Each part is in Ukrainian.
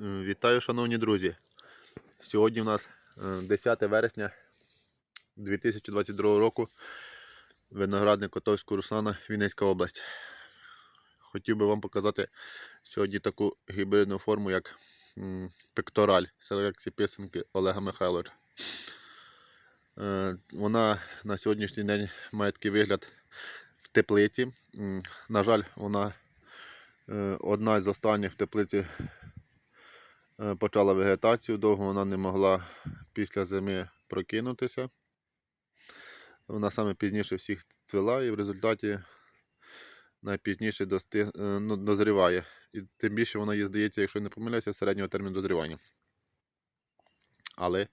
Вітаю, шановні друзі. Сьогодні у нас е, 10 вересня 2022 року. Виноградник Котовського Руслана, Вінницька область. Хотів би вам показати сьогодні таку гібридну форму, як пектораль селекції писанки Олега Михайловича. Е, Вона на сьогоднішній день має такий вигляд в теплиці. На жаль, вона е, одна з останніх в теплиці е, почала вегетацію, довго вона не могла після зими прокинутися. Вона саме пізніше всіх цвіла і в результаті найпізніше дости... е, ну, дозріває. І тим більше вона є, здається, якщо не помиляюся, середнього терміну дозрівання. Але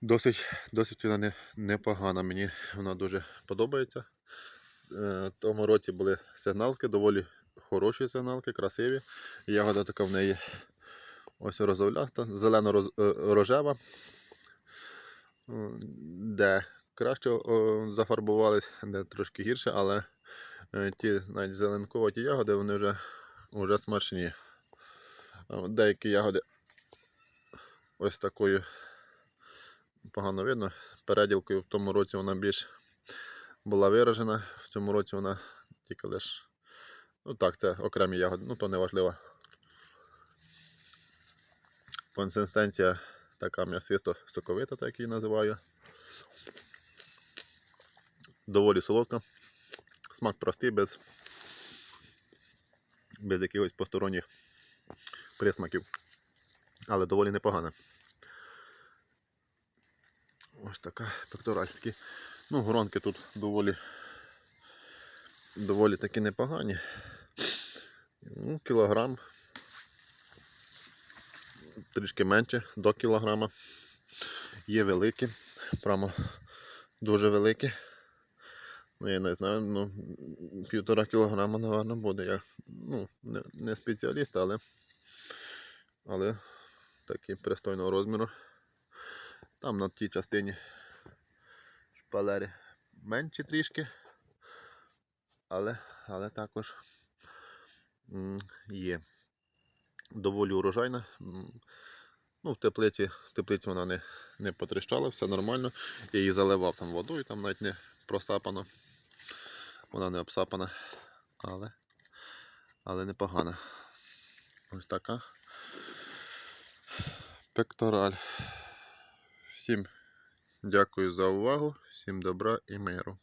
досить, досить вона не, непогана. Мені вона дуже подобається. Е, В тому році були сигналки, доволі хороші сигналки, красиві. Ягода така в неї ось розовляста, зелено-рожева, де краще зафарбувались, де трошки гірше, але е, ті навіть зеленкуваті ягоди, вони вже, вже смачні. Деякі ягоди ось такою погано видно. Переділкою в тому році вона більш була виражена, в цьому році вона тільки лише. Ну так, це окремі ягоди, ну то не важливо. Консистенція така м'ясисто соковита, так її називаю. Доволі солодка. Смак простий, без, без якихось посторонніх присмаків. Але доволі непогана. Ось така пектораль. Ну, гронки тут доволі, доволі таки непогані. Ну, кілограм трішки менше до кілограма. Є великі, прямо дуже великі. Ну, я не знаю, ну, півтора кілограма, напевно, буде. Я ну, не, не спеціаліст, але, але такий пристойного розміру. Там на тій частині шпалери менші трішки, але, але також є доволі урожайна. Ну, в теплиці, в теплиці вона не, не потріщала, все нормально. Я її заливав там водою, там навіть не просапано. Вона не обсапана, але, але непогана. Ось така пектораль. Всім дякую за увагу, всім добра і миру.